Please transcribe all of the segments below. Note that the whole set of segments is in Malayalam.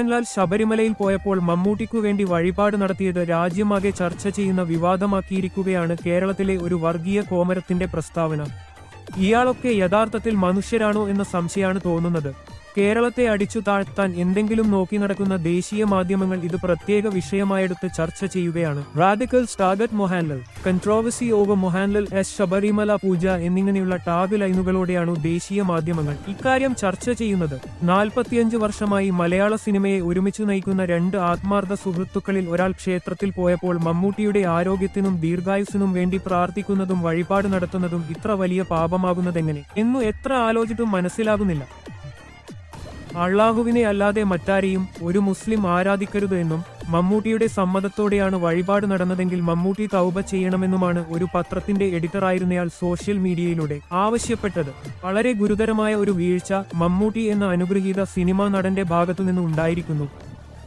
മോഹൻലാൽ ശബരിമലയിൽ പോയപ്പോൾ മമ്മൂട്ടിക്കു വേണ്ടി വഴിപാട് നടത്തിയത് രാജ്യമാകെ ചർച്ച ചെയ്യുന്ന വിവാദമാക്കിയിരിക്കുകയാണ് കേരളത്തിലെ ഒരു വർഗീയ കോമരത്തിന്റെ പ്രസ്താവന. ഇയാളൊക്കെ യഥാർത്ഥത്തിൽ മനുഷ്യരാണോ എന്ന സംശയമാണ് തോന്നുന്നത്. കേരളത്തെ അടിച്ചു താഴ്ത്താൻ എന്തെങ്കിലും നോക്കി നടക്കുന്ന ദേശീയ മാധ്യമങ്ങൾ ഇത് പ്രത്യേക വിഷയമായെടുത്ത് ചർച്ച ചെയ്യുകയാണ്. Radical സ്റ്റാഗറ്റ് Mohanlal controversy over Mohanlal S Sabarimala puja എന്നിങ്ങനെയുള്ള ടാഗ് ലൈനുകളോടെയാണ് ദേശീയ മാധ്യമങ്ങൾ ഇക്കാര്യം ചർച്ച ചെയ്യുന്നത്. നാൽപ്പത്തിയഞ്ച് വർഷമായി മലയാള സിനിമയെ ഒരുമിച്ച് നയിക്കുന്ന രണ്ട് ആത്മാർത്ഥ സുഹൃത്തുക്കളിൽ ഒരാൾ ക്ഷേത്രത്തിൽ പോയപ്പോൾ മമ്മൂട്ടിയുടെ ആരോഗ്യത്തിനും ദീർഘായുസിനും വേണ്ടി പ്രാർത്ഥിക്കുന്നതും വഴിപാട് നടത്തുന്നതും ഇത്ര വലിയ പാപമാകുന്നതെങ്ങനെ? എന്നു എത്ര ആലോചിച്ചിട്ടും മനസ്സിലാകുന്നില്ല. അള്ളാഹുവിനെ അല്ലാതെ മറ്റാരെയും ഒരു മുസ്ലിം ആരാധിക്കരുത് എന്നും മമ്മൂട്ടിയുടെ സമ്മതത്തോടെയാണ് വഴിപാട് നടന്നതെങ്കിൽ മമ്മൂട്ടി തൗബ ചെയ്യണമെന്നുമാണ് ഒരു പത്രത്തിന്റെ എഡിറ്ററായിരുന്നയാൾ സോഷ്യൽ മീഡിയയിലൂടെ ആവശ്യപ്പെട്ടത്. വളരെ ഗുരുതരമായ ഒരു വീഴ്ച മമ്മൂട്ടി എന്ന അനുഗ്രഹീത സിനിമാ നടന്റെ ഭാഗത്തുനിന്ന് ഉണ്ടായിരിക്കുന്നു.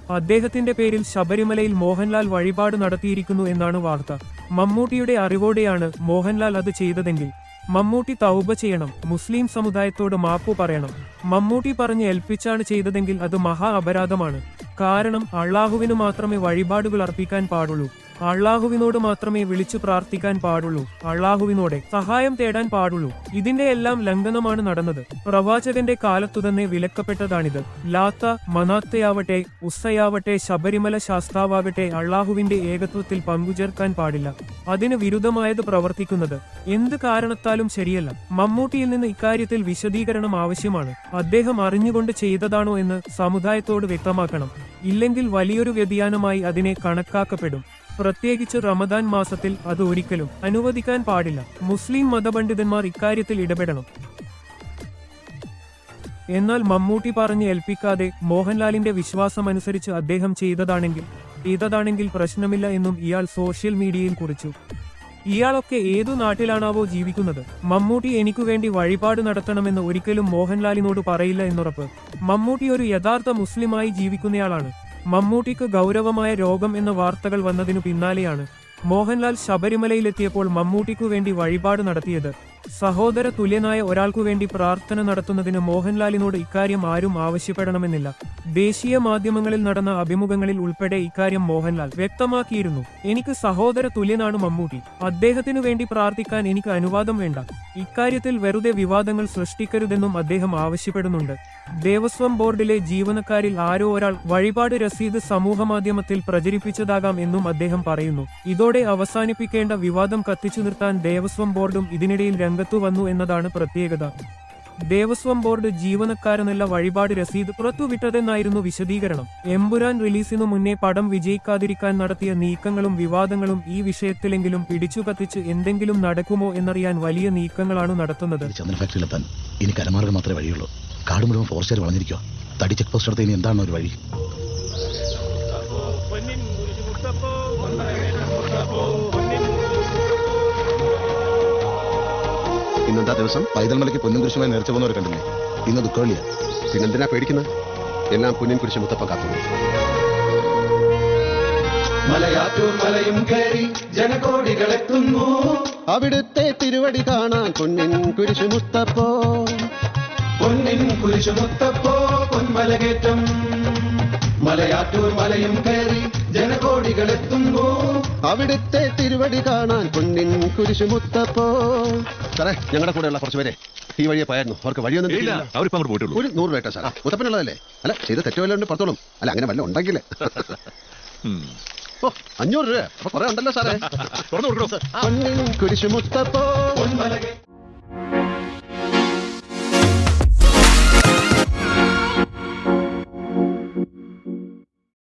അദ്ദേഹത്തിന്റെ പേരിൽ ശബരിമലയിൽ മോഹൻലാൽ വഴിപാട് നടത്തിയിരിക്കുന്നു എന്നാണ് വാർത്ത. മമ്മൂട്ടിയുടെ അറിവോടെയാണ് മോഹൻലാൽ അത് ചെയ്തതെങ്കിൽ മമ്മൂട്ടി തൗബ ചെയ്യണം. മുസ്ലിം സമുദായത്തോട് മാപ്പു പറയണം. മമ്മൂട്ടി പറഞ്ഞ് ഏൽപ്പിച്ചാണ് ചെയ്തതെങ്കിൽ അത് മഹാ അപരാധമാണ്. കാരണം അള്ളാഹുവിനു മാത്രമേ വഴിപാടുകൾ അർപ്പിക്കാൻ പാടുള്ളൂ. അള്ളാഹുവിനോട് മാത്രമേ വിളിച്ചു പ്രാർത്ഥിക്കാൻ പാടുള്ളൂ. അള്ളാഹുവിനോടെ സഹായം തേടാൻ പാടുള്ളൂ. ഇതിന്റെ എല്ലാം ലംഘനമാണ് നടന്നത്. പ്രവാചകന്റെ കാലത്തു തന്നെ വിലക്കപ്പെട്ടതാണിത്. ലാത്ത മനാത്തയാവട്ടെ ഉസ്സയാവട്ടെ ശബരിമല ശാസ്താവാകട്ടെ അള്ളാഹുവിന്റെ ഏകത്വത്തിൽ പങ്കുചേർക്കാൻ പാടില്ല. അതിന് വിരുദ്ധമായത് പ്രവർത്തിക്കുന്നത് എന്ത് കാരണത്താലും ശരിയല്ല. മമ്മൂട്ടിയിൽ നിന്ന് ഇക്കാര്യത്തിൽ വിശദീകരണം ആവശ്യമാണ്. അദ്ദേഹം അറിഞ്ഞുകൊണ്ട് ചെയ്തതാണോ എന്ന് സമുദായത്തോട് വ്യക്തമാക്കണം. ഇല്ലെങ്കിൽ വലിയൊരു വ്യതിയാനമായി അതിനെ കണക്കാക്കപ്പെടും. പ്രത്യേകിച്ച് റമദാൻ മാസത്തിൽ അത് ഒരിക്കലും അനുവദിക്കാൻ പാടില്ല. മുസ്ലിം മതപണ്ഡിതന്മാർ ഇക്കാര്യത്തിൽ ഇടപെടണം. എന്നാൽ മമ്മൂട്ടി പറഞ്ഞ് ഏൽപ്പിക്കാതെ മോഹൻലാലിന്റെ വിശ്വാസമനുസരിച്ച് അദ്ദേഹം ചെയ്തതാണെങ്കിൽ ചെയ്തതാണെങ്കിൽ പ്രശ്നമില്ല എന്നും ഇയാൾ സോഷ്യൽ മീഡിയയിൽ കുറിച്ചു. ഇയാളൊക്കെ ഏതു നാട്ടിലാണാവോ ജീവിക്കുന്നത്? മമ്മൂട്ടി എനിക്കു വേണ്ടി വഴിപാട് നടത്തണമെന്ന് ഒരിക്കലും മോഹൻലാലിനോട് പറയില്ല എന്നുറപ്പ്. മമ്മൂട്ടി ഒരു യഥാർത്ഥ മുസ്ലിമായി ജീവിക്കുന്നയാളാണ്. മമ്മൂട്ടിക്ക് ഗൗരവമായ രോഗം എന്ന വാർത്തകൾ വന്നതിനു പിന്നാലെയാണ് മോഹൻലാൽ ശബരിമലയിലെത്തിയപ്പോൾ മമ്മൂട്ടിക്കു വേണ്ടി വഴിപാട് നടത്തിയത്. സഹോദര തുല്യനായ ഒരാൾക്കു വേണ്ടി പ്രാർത്ഥന നടത്തുന്നതിന് മോഹൻലാലിനോട് ഇക്കാര്യം ആരും ആവശ്യപ്പെടണമെന്നില്ല. ദേശീയ മാധ്യമങ്ങളിൽ നടന്ന അഭിമുഖങ്ങളിൽ ഉൾപ്പെടെ ഇക്കാര്യം മോഹൻലാൽ വ്യക്തമാക്കിയിരുന്നു. എനിക്ക് സഹോദര തുല്യനാണ് മമ്മൂട്ടി. അദ്ദേഹത്തിനു വേണ്ടി പ്രാർത്ഥിക്കാൻ എനിക്ക് അനുവാദം വേണ്ട. ഇക്കാര്യത്തിൽ വെറുതെ വിവാദങ്ങൾ സൃഷ്ടിക്കരുതെന്നും അദ്ദേഹം ആവശ്യപ്പെടുന്നുണ്ട്. ദേവസ്വം ബോർഡിലെ ജീവനക്കാരിൽ ആരോ ഒരാൾ വഴിപാട് രസീത് സമൂഹമാധ്യമത്തിൽ പ്രചരിപ്പിച്ചതാകാം എന്നും അദ്ദേഹം പറയുന്നു. ഇതോടെ അവസാനിപ്പിക്കേണ്ട വിവാദം കത്തിച്ചു നിർത്താൻ ദേവസ്വം ബോർഡും ഇതിനിടയിൽ രംഗത്തു വന്നു എന്നതാണ് പ്രത്യേകത. ദേവസ്വം ബോർഡ് ജീവനക്കാരനുള്ള വഴിപാട് രസീത് പുറത്തുവിട്ടതെന്നായിരുന്നു വിശദീകരണം. എമ്പുരാൻ റിലീസിനു മുന്നേ പടം വിജയിക്കാതിരിക്കാൻ നടത്തിയ നീക്കങ്ങളും വിവാദങ്ങളും ഈ വിഷയത്തിലെങ്കിലും പിടിച്ചു കത്തിച്ച് എന്തെങ്കിലും നടക്കുമോ എന്നറിയാൻ വലിയ നീക്കങ്ങളാണ് നടത്തുന്നത്. ഫാക്ടറിയിലെത്താൻ ഇനി കരമാർഗം മാത്രമേ വഴിയുള്ളൂ. കാട് മുഴുവൻ ഫോറസ്റ്റുകാർ വളഞ്ഞിരിക്കുക തടി ചെക്ക് പോസ്റ്റ് അടുത്ത് ഇനി എന്താണ് ഒരു വഴി? ഇന്നെന്താ ദിവസം? പൈതൽമലയ്ക്ക് പൊന്നും കുരിശുമായി നേർച്ച പോകുന്നവർ കണ്ടില്ലേ? ഇന്ന് ദുഃഖവെള്ളിയാ പിന്നെന്തിനാ പേടിക്കുന്നത് എല്ലാം പൊന്നിൻ കുരിശ് മുത്തപ്പ കാത്തു. മലയാറ്റൂർ മലയും കയറി ജനകോടികളെത്തുന്നു. അവിടുത്തെ തിരുവടി കാണാൻ പൊന്നിൻ കുരിശു മുത്തപ്പോ. പൊന്നിൻ കുരിശു മുത്തപ്പോ പൊന്മലകേറ്റം. മലയാറ്റൂർ മലയും കയറി ജനകോടികളെത്തുന്നു അവിടുത്തെ തിരുവടി കാണാൻ പൊന്നിൻ കുരിശുമുത്തപ്പോ സാറേ ഞങ്ങളുടെ കൂടെയുള്ള കുറച്ച് പേരെ ഈ വഴിയെ പോയായിരുന്നു. അവർക്ക് വഴിയൊന്നും ഇല്ല. അവരിപ്പോ അങ്ങോട്ട് പോയിട്ടുള്ളൂ ഒരു നൂറ് രൂപ സാറേ. മുത്തപ്പനുള്ളതല്ലേ അല്ല ചെയ്ത് തെറ്റുവല്ലോ ഉണ്ട് പുറത്തോളും. അല്ല അങ്ങനെ വല്ല ഉണ്ടെങ്കിൽ ഓ അഞ്ഞൂറ് രൂപ. അപ്പൊ കുറെ ഉണ്ടല്ലോ സാറേ. തുറന്നു കൊടുക്കണോ? പൊന്നിൻ കുരിശു മുത്തപ്പോ. പൊന്മലകേ